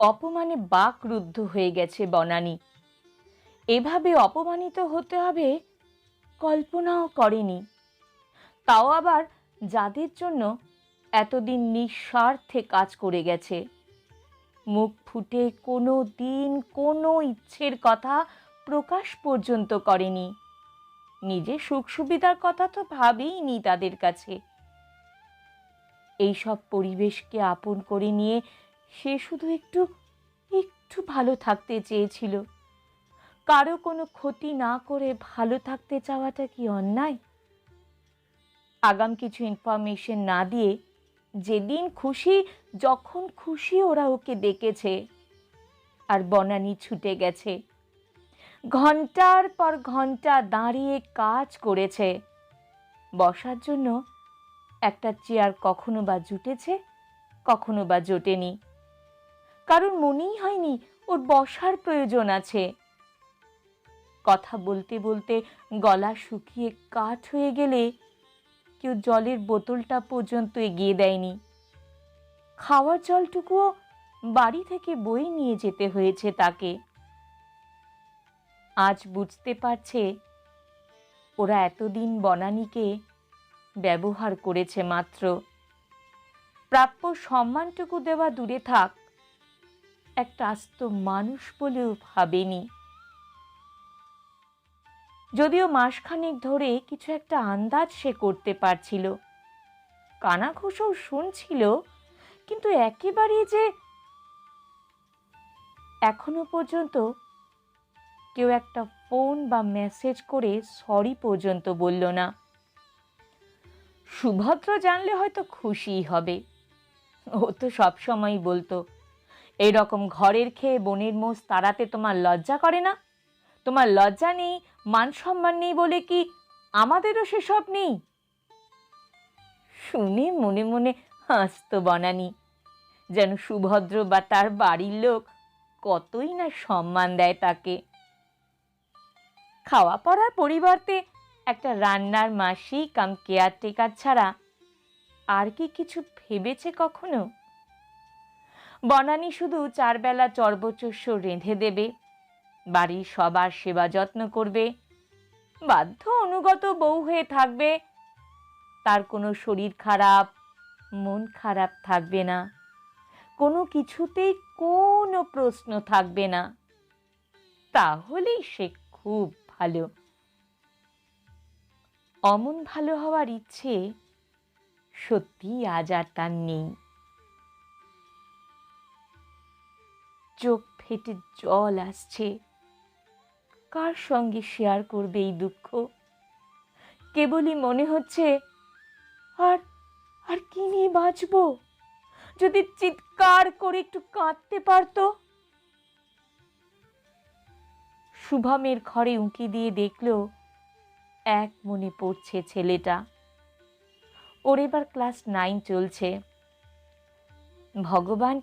অপমানে বাকরুদ্ধ হয়ে গেছে বনানী। এভাবে অপমানিত হতে হবে কল্পনাও করেনি। তাও আবার যাদের জন্য এতদিন নিঃস্বার্থে কাজ করে গেছে। মুখ ফুটে কোনো দিন কোনো ইচ্ছের কথা প্রকাশ পর্যন্ত করেনি। নিজের সুখ সুবিধার কথা তো ভাবেইনি তাদের কাছে। এইসব পরিবেশকে আপন করে নিয়ে সে শুধু একটু একটু ভালো থাকতে চেয়েছিল। কারও কোনো ক্ষতি না করে ভালো থাকতে চাওয়াটা কি অন্যায়? আগাম কিছু ইনফরমেশন না দিয়ে যেদিন খুশি, যখন খুশি ওরা ওকে ডেকেছে। আর বনানি ছুটে গেছে। ঘণ্টার পর ঘণ্টা দাঁড়িয়ে কাজ করেছে। বসার জন্য একটা চেয়ার কখনো বা জুটেছে, কখনো বা জোটেনি। কারণ মনেই হয়নি ওর বসার প্রয়োজন আছে। কথা বলতে বলতে গলা শুকিয়ে কাঠ হয়ে গেলে কেউ জলের বোতলটা পর্যন্ত এগিয়ে দেয়নি। খাওয়ার জলটুকুও বাড়ি থেকে বই নিয়ে যেতে হয়েছে তাকে। আজ বুঝতে পারছে ওরা এতদিন বনানীকে ব্যবহার করেছে মাত্র। প্রাপ্য সম্মানটুকু দেওয়া দূরে থাক। একটা আস্ত মানুষ বলেও ভাবেনি। যদিও মাসখানেক ধরে কিছু একটা আন্দাজ সে করতে পারছিল। কানাঘুষোও শুনছিল, কিন্তু একেবারে যে এখনও পর্যন্ত কেউ একটা ফোন বা মেসেজ করে সরি পর্যন্ত বলল না। সুভদ্র জানলে হয়তো খুশিই হবে। ও তো সবসময়ই বলতো এইরকম ঘরের খেয়ে বনের মোষ তাড়াতে তোমার লজ্জা করে না? তোমার লজ্জা নেই, মান সম্মান নেই বলে কি আমাদেরও সেসব নেই? শুনে মনে মনে হাসত বনানি, যেন সুভদ্র বা তার বাড়ির লোক কতই না সম্মান দেয় তাকে। খাওয়া পড়ার পরিবর্তে একটা রান্নার মাসি কাম কেয়ারটেকার ছাড়া আর কি কিছু ভেবেছে কখনো? বনানী শুধু চারবেলা চর্বচস্য রেঁধে দেবে। বাড়ির সবার সেবা যত্ন করবে। বাধ্য অনুগত বউ হয়ে থাকবে। তার কোনো শরীর খারাপ, মন খারাপ থাকবে না। কোনো কিছুতেই কোনো প্রশ্ন থাকবে না। তাহলেই সে খুব ভালো। অমন ভালো হওয়ার ইচ্ছে সত্যি আজ আর তার নেই। চোখ ফেটে জল আসছে। কার সঙ্গে শেয়ার করবে এই দুঃখ? কেবলই মনে হচ্ছে, আর আর কি নিয়ে বাঁচব? যদি চিৎকার করে একটু কাঁদতে পারতো? শুভমের ঘরে উঁকি দিয়ে দেখল, এক মনে পড়ছে ছেলেটা। ওর এবার ক্লাস নাইন চলছে। ভগবান,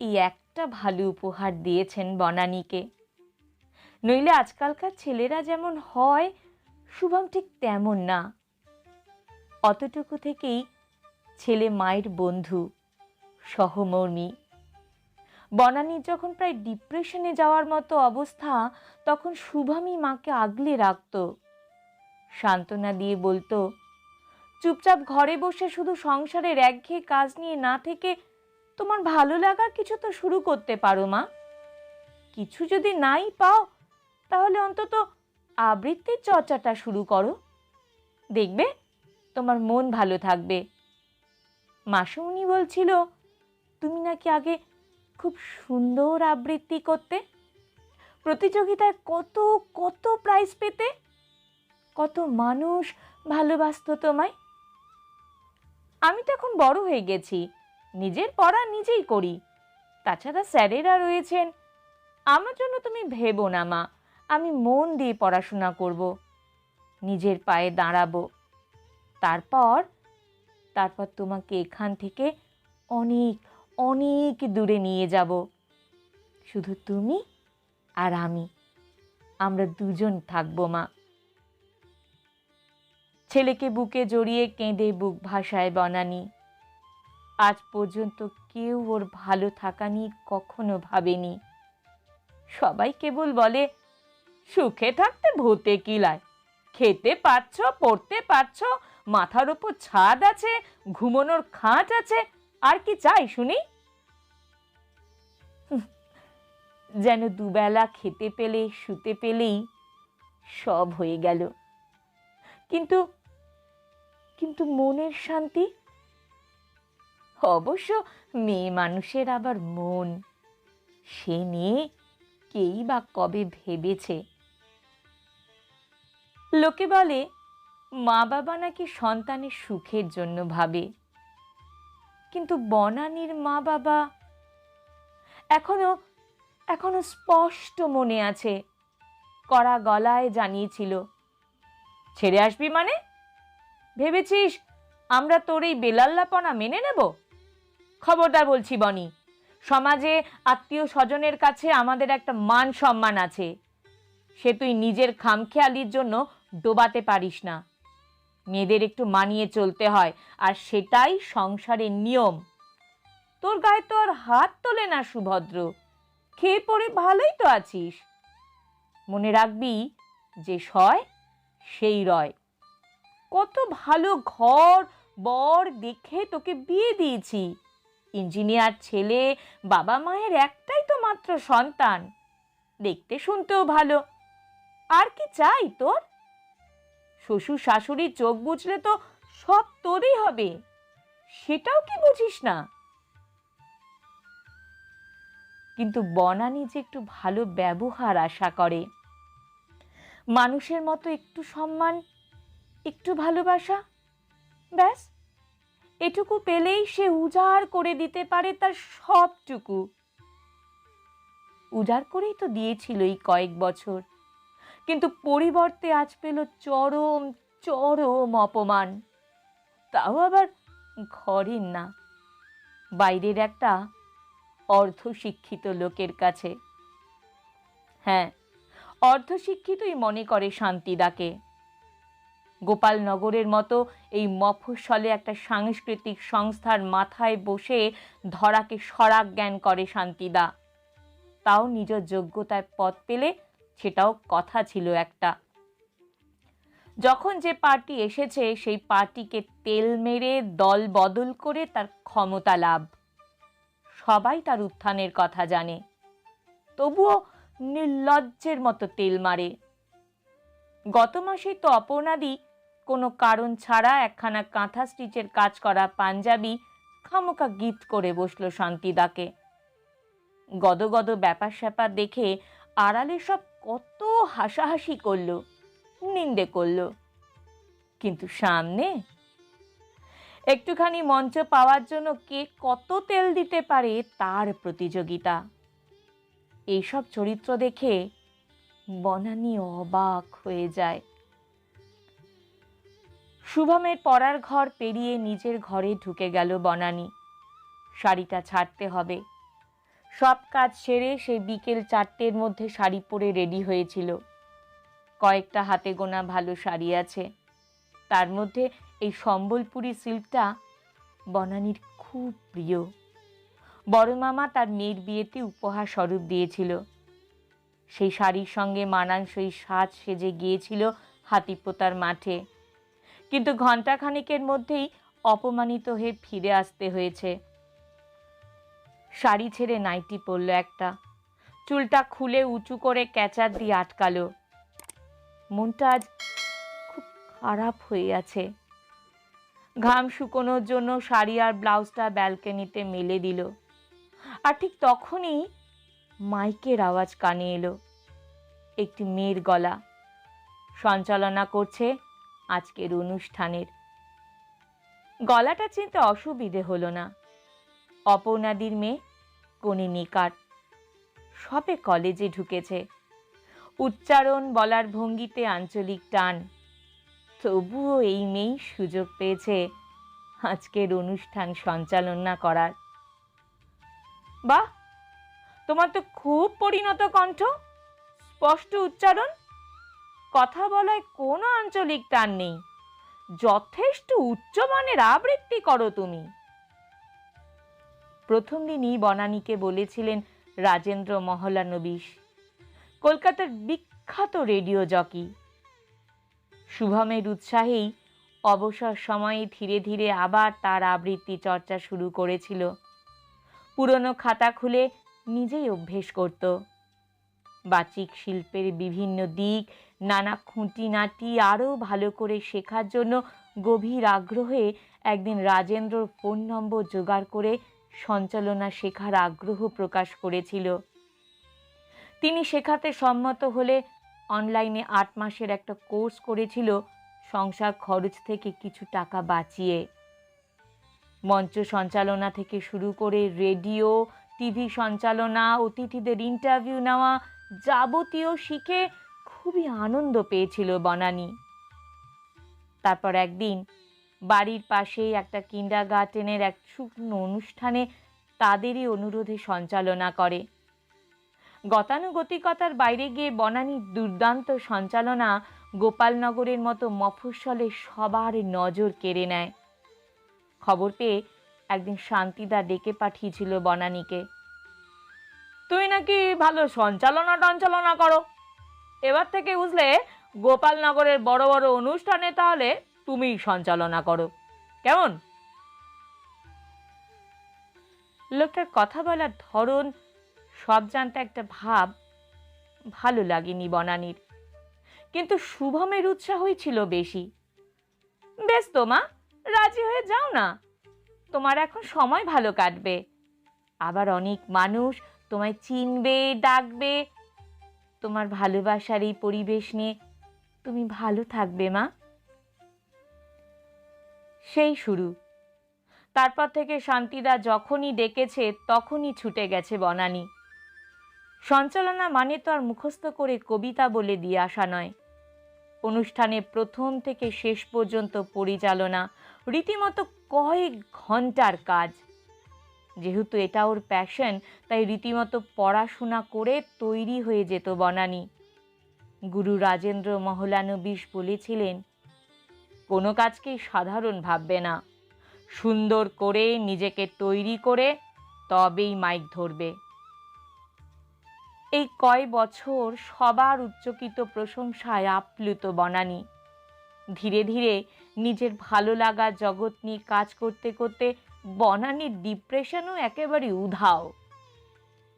এই একটা ভালো উপহার দিয়েছেন বনানীকে। নইলে আজকালকার ছেলেরা যেমন হয়, শুভম ঠিক তেমন না। অতটুকু থেকেই ছেলে মায়ের বন্ধু, সহমর্মী। বনানীর যখন প্রায় ডিপ্রেশনে যাওয়ার মতো অবস্থা, তখন শুভমই মাকে আগলে রাখত। সান্ত্বনা দিয়ে বলতো, চুপচাপ ঘরে বসে শুধু সংসারের একঘেয়ে কাজ নিয়ে না থেকে তোমার ভালো লাগার কিছু তো শুরু করতে পারো, মা। কিছু যদি নাই পাও, তাহলে অন্তত আবৃত্তির চর্চাটা শুরু করো। দেখবে তোমার মন ভালো থাকবে। মাসুমনি বলছিল, তুমি নাকি আগে খুব সুন্দর আবৃত্তি করতে? প্রতিযোগিতায় কত কত প্রাইজ পেতে? কত মানুষ ভালোবাসত তোমায়? আমি তো এখন বড় হয়ে গেছি। নিজের পড়া নিজেই করি। তাছাড়া স্যারেরা রয়েছেন। আমার জন্য তুমি ভেবো না, মা। আমি মন দিয়ে পড়াশোনা করব। নিজের পায়ে দাঁড়াবো। তারপর তারপর তোমাকে এখান থেকে অনেক অনেক দূরে নিয়ে যাব। শুধু তুমি আর আমি। আমরা দুজন থাকব, মা। ছেলেকে বুকে জড়িয়ে কেঁদে বুক ভাষায় বনানি। আজ পর্যন্ত কেউ ওর ভালো থাকা নিয়ে কখনো ভাবেনি। সবাই কেবল বলে, সুখে থাকতে ভূতে কিলায়, খেতে পাচ্ছ পড়তে পারছ, মাথার ওপর ছাদ আছে, ঘুমানোর খাট আছে, আর কি চাই শুনি? যেন দুবেলা খেতে পেলে, শুতে পেলেই সব হয়ে গেল। কিন্তু কিন্তু মনের শান্তি অবশ্য মেয়ে মানুষের আবার মন। সে নিয়ে কেই বা কবে ভেবেছে? লোকে বলে, মা বাবা নাকি সন্তানের সুখের জন্য ভাবে। কিন্তু বনানীর মা বাবা এখনও এখনও স্পষ্ট মনে আছে, কড়া গলায় জানিয়েছিল, ছেড়ে আসবি মানে? ভেবেছিস আমরা তোর এই বেলাল্লাপনা মেনে নেব? খবরদার বলছি, বনি। সমাজে আত্মীয় স্বজনের কাছে আমাদের একটা মান সম্মান আছে। সে তুই নিজের খামখেয়ালির জন্য ডোবাতে পারিস না। মেয়েদের একটু মানিয়ে চলতে হয়, আর সেটাই সংসারের নিয়ম। তোর গায়ে তো আর হাত তোলে না, সুভদ্র। খেয়ে পড়ে ভালোই তো আছিস। মনে রাখবি, যে সয়, সেই রয়। কত ভালো ঘর বর দেখে তোকে বিয়ে দিয়েছি। ইঞ্জিনিয়ার ছেলে, বাবা মায়ের একটাই তো মাত্র সন্তান। দেখতে শুনতেও ভালো। আর কি চাই তোর? শ্বশুর শাশুড়ির চোখ বুঝলে তো সব তোরই হবে। সেটাও কি বুঝিস না? কিন্তু বনানি যে একটু ভালো ব্যবহার আশা করে। মানুষের মতো একটু সম্মান, একটু ভালোবাসা, ব্যাস। এটুকু পেলেই সে উজাড় করে দিতে পারে তার সবটুকু। উজাড় করেই তো দিয়েছিল এই কয়েক বছর। কিন্তু পরিবর্তে আজ পেল চরম চরম অপমান। তাও আবার ঘরের না, বাইরের একটা অর্ধশিক্ষিত লোকের কাছে। হ্যাঁ অর্ধশিক্ষিতই মনে করে শান্তিদাকে। গোপালনগরের মতো এই মফস্বলে একটা সাংস্কৃতিক সংস্থার মাথায় বসে ধরাকে সরাক জ্ঞান করে শান্তিদা। তাও নিজ যোগ্যতায় পদ পেলে সেটাও কথা ছিল একটা। যখন যে পার্টি এসেছে, সেই পার্টিকে তেল মেরে, দল বদল করে তার ক্ষমতা লাভ। সবাই তার উত্থানের কথা জানে। তবুও নির্লজ্জের মতো তেল মারে। গত মাসেই তো অপর্ণাদি কোনো কারণ ছাড়া একখানা কাঁথা স্টিচের কাজ করা পাঞ্জাবি খামোকা গীত করে বসল শান্তিদাকে। গদগদ ব্যাপার স্যাপার দেখে আড়ালে সব কত হাসাহাসি করল, নিন্দে করল। কিন্তু সামনে একটুখানি মঞ্চ পাওয়ার জন্য কে কত তেল দিতে পারে তার প্রতিযোগিতা। এইসব চরিত্র দেখে বনানি অবাক হয়ে যায়। শুভমের পড়ার ঘর পেরিয়ে নিজের ঘরে ঢুকে গেল বনানি। শাড়িটা ছাড়তে হবে। সব কাজ সেরে সে বিকেল চারটের মধ্যে শাড়ি পরে রেডি হয়েছিল। কয়েকটা হাতে গোনা ভালো শাড়ি আছে। তার মধ্যে এই সম্বলপুরি সিল্কটা বনানীর খুব প্রিয়। বড় মামা তার মেয়ের বিয়েতে উপহার স্বরূপ দিয়েছিল। সেই শাড়ির সঙ্গে মানানসই সাজ সেজে গিয়েছিল হাতিপোতার মাঠে। কিন্তু ঘণ্টাখানিকের মধ্যেই অপমানিত হয়ে ফিরে আসতে হয়েছে। শাড়ি ছেড়ে নাইটি পরল একটা। চুলটা খুলে উঁচু করে ক্যাচার দিয়ে আটকালো। মনটা আজ খুব খারাপ হয়ে আছে। ঘাম শুকোনোর জন্য শাড়ি আর ব্লাউজটা ব্যালকনিতে মেলে দিল। আর ঠিক তখনই মাইকের আওয়াজ কানে এলো। একটি মেয়ের গলা। সঞ্চালনা করছে আজকের অনুষ্ঠানের। গলাটা চিনতে অসুবিধে হলো না। অপর্ণাদির মেয়ে কোনি নিকার সবে কলেজে ঢুকেছে। উচ্চারণ বলার ভঙ্গিতে আঞ্চলিক টান। তবুও এই মেয়েই সুযোগ পেয়েছে আজকের অনুষ্ঠান সঞ্চালনা করার। বাহ! তোমার তো খুব পরিণত কণ্ঠ। স্পষ্ট উচ্চারণ কথা বলায় কোনো আঞ্চলিক টান নেই। যথেষ্ট উচ্চমানের আবৃত্তি করো তুমি। প্রথম দিনই বনানীকে বলেছিলেন রাজেন্দ্র মহলানবিশ কলকাতার বিখ্যাত রেডিও জকি। শুভমের উৎসাহেই অবসর সময়ে ধীরে ধীরে আবার তার আবৃত্তি চর্চা শুরু করেছিল। পুরনো খাতা খুলে নিজেই অভ্যেস করত। বাচিক শিল্পের বিভিন্ন দিক নানা খুঁটিনাটি আরও ভালো করে শেখার জন্য গভীর আগ্রহে একদিন রাজেন্দ্রর ফোন নম্বর জোগাড় করে সঞ্চালনা শেখার আগ্রহ প্রকাশ করেছিল। তিনি শেখাতে সম্মত হলে অনলাইনে আট মাসের একটা কোর্স করেছিল, সংসার খরচ থেকে কিছু টাকা বাঁচিয়ে। মঞ্চ সঞ্চালনা থেকে শুরু করে রেডিও, টিভি সঞ্চালনা, অতিথিদের ইন্টারভিউ নেওয়া যাবতীয় শিখে খুবই আনন্দ পেয়েছিল বনানী। তারপর একদিন বাড়ির পাশেই একটা কিন্ডার গার্ডেনের এক শুকনো অনুষ্ঠানে তাদেরই অনুরোধে সঞ্চালনা করে। গতানুগতিকতার বাইরে গিয়ে বনানীর দুর্দান্ত সঞ্চালনা গোপালনগরের মতো মফস্বলে সবার নজর কেড়ে নেয়। খবর পেয়ে একদিন শান্তিদা ডেকে পাঠিয়েছিল বনানীকে। তুই নাকি ভালো সঞ্চালনা টঞ্চালনা করো এবার থেকে বুঝলে গোপালনগরের বড় বড় অনুষ্ঠানে তাহলে তুমিই সঞ্চালনা করো। কেমন? লোকটার কথা বলার ধরন সব জানতে একটা ভাব ভালো লাগেনি বনানীর। কিন্তু শুভমের উৎসাহই ছিল বেশি। বেশ তো মা, রাজি হয়ে যাও না। তোমার এখন সময় ভালো কাটবে। আবার অনেক মানুষ তোমায় চিনবে, ডাকবে তোমার ভালোবাসার এই পরিবেশ নিয়ে তুমি ভালো থাকবে, মা। সেই শুরু। তারপর থেকে শান্তিদা যখনই ডেকেছে, তখনই ছুটে গেছে বনানী। সঞ্চালনা মানে তো আর মুখস্থ করে কবিতা বলে দিয়ে আসা নয়। অনুষ্ঠানে প্রথম থেকে শেষ পর্যন্ত পরিচালনা, রীতিমতো কয়েক ঘণ্টার কাজ। যেহেতু এটা ওর প্যাশন তাই রীতিমতো পড়াশোনা করে তৈরি হয়ে যেত বনানী। গুরু রাজেন্দ্র মহলানবিশ বলেছিলেন, কোনো কাজকেই সাধারণ ভাববে না। সুন্দর করে নিজেকে তৈরি করে তবেই মাইক ধরবে। এই কয় বছর সবার উচ্চকিত প্রশংসায় আপ্লুত বনানী। ধীরে ধীরে নিজের ভালো লাগা জগৎ নিয়ে কাজ করতে করতে বনানীর ডিপ্রেশনও একেবারে উধাও।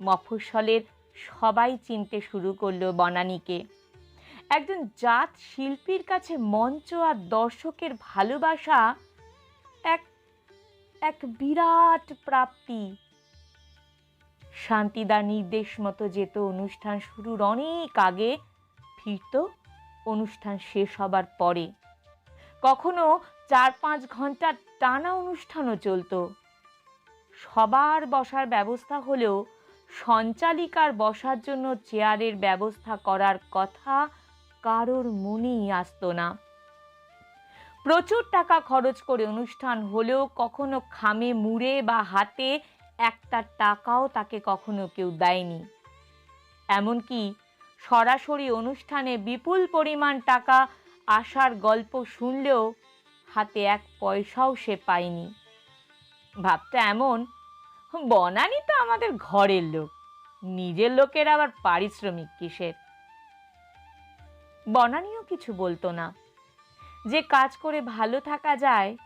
মফস্বলের সবাই চিনতে শুরু করল বনানীকে। একজন জাত শিল্পীর কাছে মঞ্চ আর দর্শকের ভালোবাসা এক এক বিরাট প্রাপ্তি। শান্তিদা নির্দেশ মতো যেত অনুষ্ঠান শুরুর অনেক আগে, ফিরত অনুষ্ঠান শেষ হবার পরে। কখনো চার পাঁচ ঘণ্টা টানা অনুষ্ঠানও চলতো। সবার বসার ব্যবস্থা হলেও সঞ্চালিকার বসার জন্য চেয়ারের ব্যবস্থা করার কথা কারোর মনেই আসতো না। প্রচুর টাকা খরচ করে অনুষ্ঠান হলেও কখনো খামে মুড়ে বা হাতে একটা টাকাও তাকে কখনো কেউ দেয়নি। এমনকি সরাসরি অনুষ্ঠানে বিপুল পরিমাণ টাকা আসার গল্প শুনলেও হাতে এক পয়সাও সে পায়নি। ভাবটা এমন, বনানি তো আমাদের ঘরের লোক, নিজের লোকের আবার পারিশ্রমিক কিসের? বনানিও কিছু বলতো না। যে কাজ করে ভালো থাকা যায়,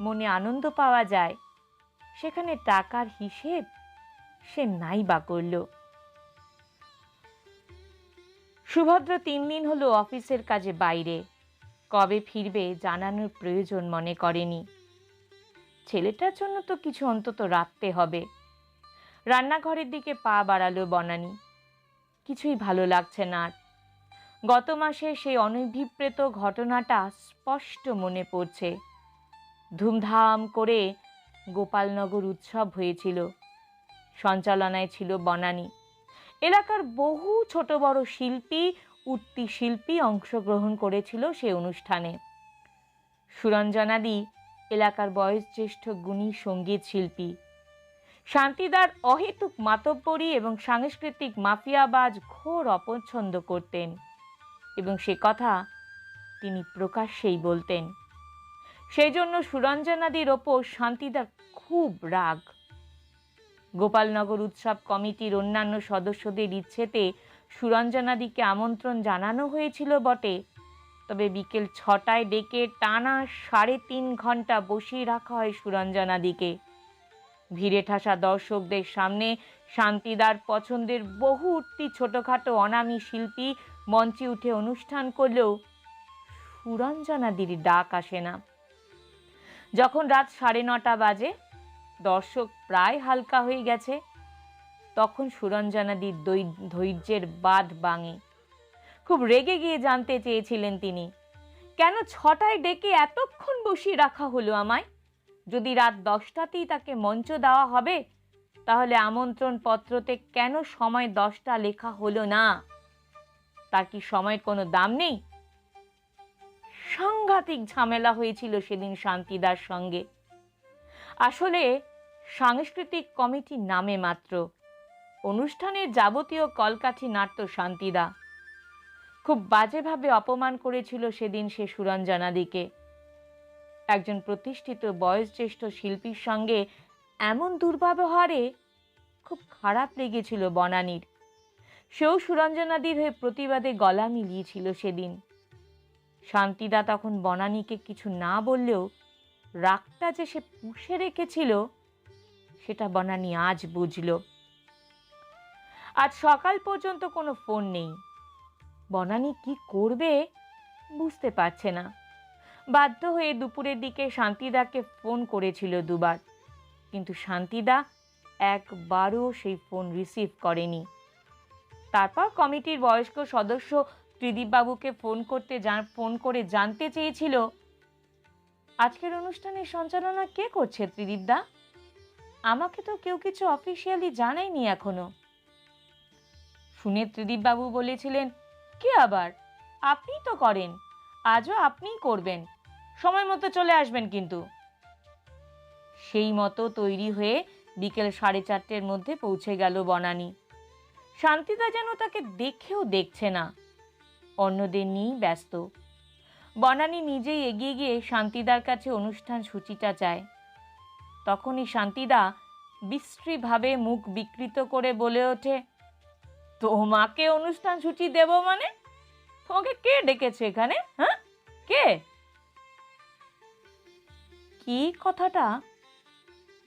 মনে আনন্দ পাওয়া যায়, সেখানে টাকার হিসেব সে নাই বা করল। সুভদ্র তিন দিন হলো অফিসের কাজে বাইরে। কবে ফিরবে জানানোর প্রয়োজন মনে করেনি। ছেলেটার জন্য তো কিছু অন্তত রাখতে হবে। রান্নাঘরের দিকে পা বাড়ালো বনানি। কিছুই ভালো লাগছে না আর। গত মাসে সেই অনভিপ্রেত ঘটনাটা স্পষ্ট মনে পড়ছে। ধুমধাম করে গোপালনগর উৎসব হয়েছিল। সঞ্চালনায় ছিল বনানী। এলাকার বহু ছোট বড় শিল্পী উঠতি শিল্পী অংশগ্রহণ করেছিল সে অনুষ্ঠানে। সুরঞ্জনাদি এলাকার বয়োজ্যেষ্ঠ গুণী সংগীত শিল্পী। শান্তিদার অহেতুক মাতব্বরী এবং সাংস্কৃতিক মাফিয়াবাজ ঘোর অপছন্দ করতেন এবং সে কথা তিনি প্রকাশ্যেই বলতেন। সেই জন্য সুরঞ্জনাদির ওপর শান্তিদার খুব রাগ। গোপালনগর উৎসব কমিটির অন্যান্য সদস্যদের ইচ্ছেতে সুরঞ্জনাদিকে আমন্ত্রণ জানানো হয়েছিল বটে। তবে বিকেল ছটায় ডেকে টানা সাড়ে তিন ঘণ্টা বসিয়ে রাখা হয় সুরঞ্জনাদিকে। ভিড়ে ঠাসা দর্শকদের সামনে শান্তিদার পছন্দের বহু উঠতি ছোটোখাটো অনামী শিল্পী মঞ্চে উঠে অনুষ্ঠান করলেও সুরঞ্জনাদির ডাক আসে না। যখন রাত সাড়ে নটা বাজে, দর্শক প্রায় হালকা হয়ে গেছে। তখন সুরঞ্জনাদির ধৈর্যের বাঁধ বাঙে খুব রেগে গিয়ে জানতে চেয়েছিলেন তিনি, কেন ছটায় ডেকে এতক্ষণ বসিয়ে রাখা হলো আমায়? যদি রাত দশটাতেই তাকে মঞ্চ দেওয়া হবে, তাহলে আমন্ত্রণ পত্রতে কেন সময় দশটা লেখা হলো না? তার কি সময়ের কোনো দাম নেই? সাংঘাতিক ঝামেলা হয়েছিল সেদিন শান্তিদার সঙ্গে। আসলে সাংস্কৃতিক কমিটি নামে মাত্র। অনুষ্ঠানের যাবতীয় কলকাঠি নাট্য শান্তিদা। খুব বাজেভাবে অপমান করেছিল সেদিন সে সুরঞ্জনাদিকে। একজন প্রতিষ্ঠিত বয়োজ্যেষ্ঠ শিল্পীর সঙ্গে এমন দুর্ব্যবহারে খুব খারাপ লেগেছিল বনানীর। সেও সুরঞ্জনাদির হয়ে প্রতিবাদে গলা মিলিয়েছিল সেদিন। শান্তিদা তখন বনানীকে কিছু না বললেও রাগটা যে সে পুষে রেখেছিল, সেটা বনানী আজ বুঝল। আজ সকাল পর্যন্ত কোনো ফোন নেই। বনানী কি করবে বুঝতে পারছে না। বাধ্য হয়ে দুপুরের দিকে শান্তিদাকে ফোন করেছিল দুবার। কিন্তু শান্তিদা একবারও সেই ফোন রিসিভ করেনি। তারপর কমিটির বয়স্ক সদস্য ত্রিদীপবাবুকে ফোন করতে ফোন করে জানতে চেয়েছিল, আজকের অনুষ্ঠানের সঞ্চালনা কে করছে ত্রিদীপদা? আমাকে তো কেউ কিছু অফিসিয়ালি জানায়নি এখনও। শুনে ত্রিদীপবাবু বলেছিলেন, কে আবার? আপনিই তো করেন, আজও আপনিই করবেন, সময় মতো চলে আসবেন কিন্তু। সেই মতো তৈরি হয়ে বিকেল সাড়ে চারটের মধ্যে পৌঁছে গেল বনানি। শান্তিদা যেন তাকে দেখেও দেখছে না, অন্যদের নিয়েই ব্যস্ত। বনানী নিজেই এগিয়ে গিয়ে শান্তিদার কাছে অনুষ্ঠান সূচিটা চায়। তখনই শান্তিদা বিশ্রীভাবে মুখ বিকৃত করে বলে ওঠে তোমাকে অনুষ্ঠান সূচি দেব মানে? তোমাকে কে ডেকেছে এখানে হ্যাঁ? কে? কি কথাটা?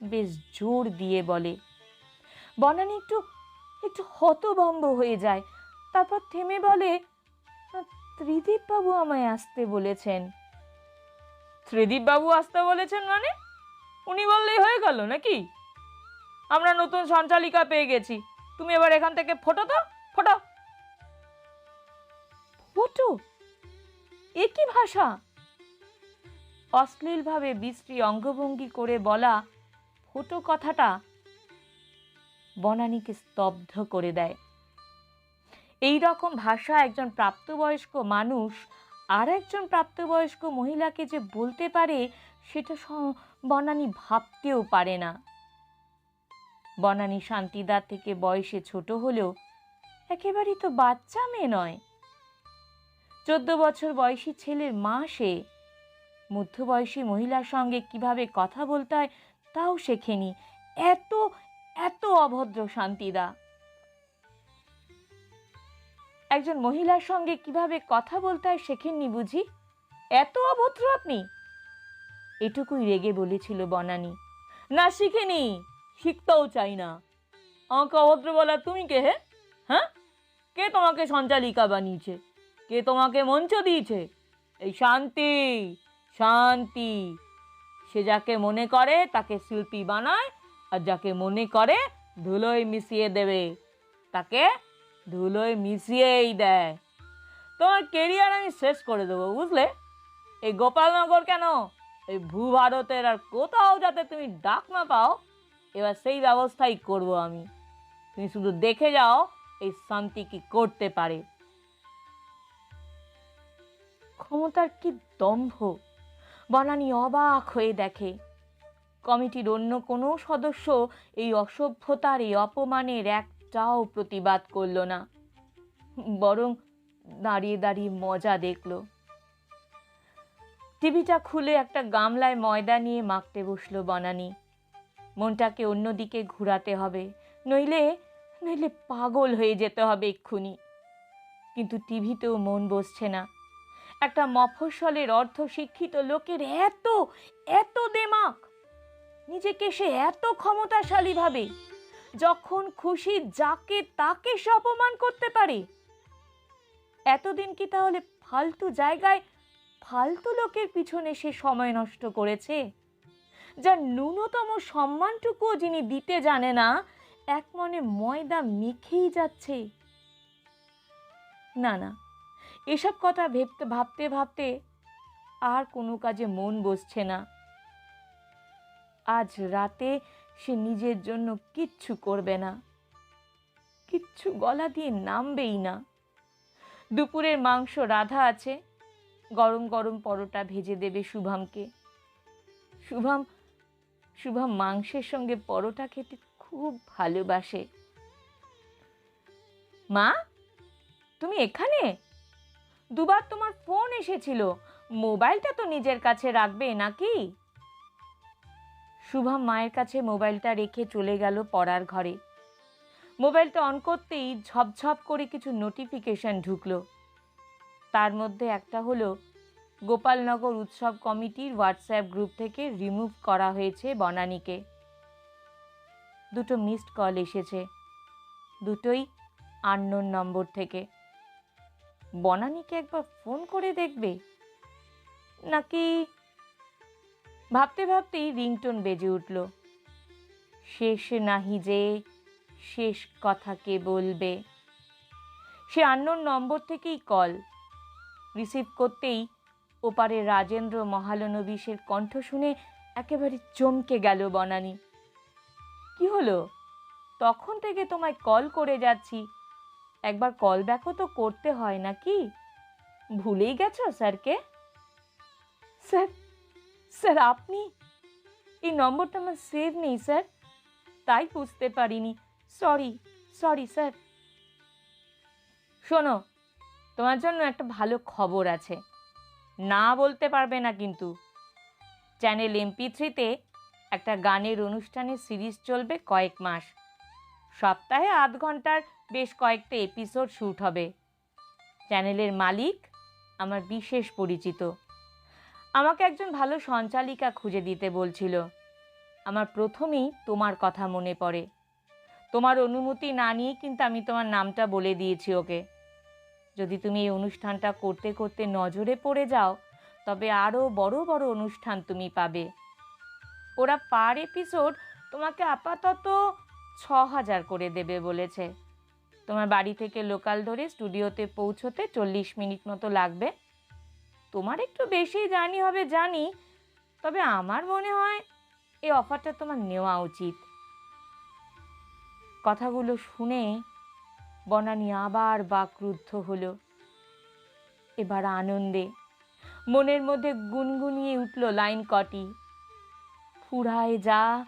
বেশ জোর দিয়ে বলে। বনানী একটু একটু হতভম্ব হয়ে যায়। তারপর থেমে বলে ত্রিদীপ বাবু আমায় আসতে বলেছেন। ত্রিদীপ বাবু আসতে বলেছেন মানে? উনি বললেই হয়ে গেল নাকি? আমরা নতুন সঞ্চালিকা পেয়ে গেছি। তুমি এবার এখান থেকে ফটো তো, ফটো। ফটো? এ কি ভাষা? অশ্লীলভাবে বিশ্রী অঙ্গভঙ্গি করে বলা ফটো কথাটা বনানীকে স্তব্ধ করে দেয়। এই রকম ভাষা একজন প্রাপ্তবয়স্ক মানুষ আর একজন প্রাপ্তবয়স্ক মহিলাকে যে বলতে পারে, সেটা বনানী ভাবতেও পারে না। বনানী শান্তিদার থেকে বয়সে ছোট হলেও একেবারেই তো বাচ্চা মেয়ে নয়। চোদ্দ বছর বয়সী ছেলের মা সে, মধ্যবয়সী মহিলার সঙ্গে কীভাবে কথা বলতে হয় তাও শেখেনি। এত এত অভদ্র শান্তিদা। একজন মহিলার সঙ্গে কীভাবে কথা বলতে হয় শেখেননি বুঝি? এত অভদ্র আপনি! এটুকুই রেগে বলেছিল বনানী। না, শিখেনি! শিখতেও চাই না। আমাকে অভদ্র বলা তুমি কে হে? হ্যাঁ? কে তোমাকে সঞ্চালিকা বানিয়েছে? কে তোমাকে মঞ্চ দিয়েছে? এই শান্তি শান্তি। সে যাকে মনে করে, তাকে শিল্পী বানায়, আর যাকে মনে করে, ধুলোয় মিশিয়ে দেবে। তাকে ধুলোয় মিশিয়েই দেয়। তোমার কেরিয়ার আমি শেষ করে দেবো, বুঝলে? এই গোপালনগর কেন? এই ভূভারতের আর কোথাও যাতে তুমি ডাক না পাও এবার সেই ব্যবস্থাই করব আমি। তুমি শুধু দেখে যাও এই শান্তি কি করতে পারে। ক্ষমতার কি দম্ভ? বনানী অবাক হয়ে দেখে। কমিটির অন্য কোনো সদস্য এই অসভ্যতার, এই অপমানের একটাও প্রতিবাদ করল না। বরং দাঁড়িয়ে দাঁড়িয়ে মজা দেখল। টিভিটা খুলে একটা গামলায় ময়দা নিয়ে মাখতে বসল বনানী। মনটাকে অন্যদিকে ঘুরাতে হবে। নইলে নইলে পাগল হয়ে যেতে হবে এক্ষুনি। কিন্তু টিভিতেও মন বসছে না। একটা মফস্বলের অর্থ শিক্ষিত লোকের এত এত দেমাক! নিজেকে সে এত ক্ষমতাশালী ভাবে, যখন খুশি যাকে তাকে সে অপমান করতে পারে। এতদিন কি তাহলে ফালতু জায়গায় ফালতু লোকের পিছনে সে সময় নষ্ট করেছে? যার ন্যূনতম সম্মানটুকুও যিনি দিতে জানে না, এক মনে ময়দা মেখেই যাচ্ছে। না না, এসব কথা ভেবতে, ভাবতে ভাবতে আর কোনো কাজে মন বসছে না। আজ রাতে সে নিজের জন্য কিচ্ছু করবে না। কিচ্ছু গলা দিয়ে নামবেই না। দুপুরের মাংস রাধা আছে, গরম গরম পরোটা ভেজে দেবে শুভমকে। শুভম শুভম মাংসের সঙ্গে পরোটা খেতে খুব ভালোবাসে। মা, তুমি এখানে? দুবার তোমার ফোন এসেছিল। মোবাইলটা তো নিজের কাছে রাখবে নাকি? শুভম মায়ের কাছে মোবাইলটা রেখে চলে গেল পড়ার ঘরে। মোবাইলটা অন করতেই ঝপঝপ করে কিছু নোটিফিকেশন ঢুকলো। তার মধ্যে একটা হলো গোপালনগর উৎসব কমিটির হোয়াটসঅ্যাপ গ্রুপ থেকে রিমুভ করা হয়েছে বনানীকে। দুটো মিসড কল এসেছে। দুটোই আননোন নম্বর থেকে। বনানীকে একবার ফোন করে দেখবে? নাকি ভাবতে ভাবতেই রিংটোন বেজে উঠল। শেষ নাহি যে, শেষ কথা কে বলবে? সে আন্নোর নম্বর থেকেই কল রিসিভ করতেই ওপারে রাজেন্দ্র মহালনবিশের কণ্ঠ শুনে একেবারে চমকে গেল বনানী। কি হলো? তখন থেকে তোমায় কল করে যাচ্ছি। একবার কল ব্যাকও তো করতে হয় নাকি? ভুলেই গেছো স্যারকে? স্যার স্যার, আপনি? এই নম্বরটা আমার সেভ নেই স্যার। তাই বুঝতে পারিনি। Sorry sorry sir. শোনো, তোমার জন্য একটা ভালো খবর আছে। না বলতে পারবে না কিন্তু। চ্যানেল এমপি থ্রিতে একটা গানের অনুষ্ঠানের সিরিজ চলবে কয়েক মাস। সপ্তাহে আধ ঘণ্টার বেশ কয়েকটা এপিসোড শ্যুট হবে। চ্যানেলের মালিক আমার বিশেষ পরিচিত। আমাকে একজন ভালো সঞ্চালিকা খুঁজে দিতে বলছিল। আমার প্রথমেই তোমার কথা মনে পড়ে। তোমার অনুমতি না নিয়ে কিন্তু আমি তোমার নামটা বলে দিয়েছি ওকে। যদি তুমি এই অনুষ্ঠানটা করতে করতে নজরে পড়ে যাও, তবে আরও বড় বড় অনুষ্ঠান তুমি পাবে। ওরা পার এপিসোড তোমাকে আপাতত ছ হাজার করে দেবে বলেছে। তোমার বাড়ি থেকে লোকাল ধরে স্টুডিওতে পৌঁছতে চল্লিশ মিনিট মতো লাগবে। তোমার একটু বেশি জানি হবে জানি, তবে আমার মনে হয় এই অফারটা তোমার নেওয়া উচিত। কথাগুলো শুনে বনানী আবার বাকরুদ্ধ হলো। এবার আনন্দে মনের মধ্যে গুনগুনিয়ে উঠল লাইন কটি। ফুরায় যা,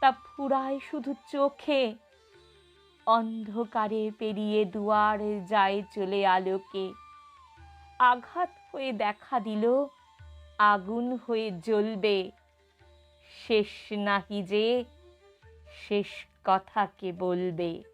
তা ফুরায় শুধু চোখে। অন্ধকারে পেরিয়ে দুয়ার যায় চলে আলোকে। আঘাত হয়ে দেখা দিল, আগুন হয়ে জ্বলবে। শেষ নাহি যে, শেষ কথাকে বলবে?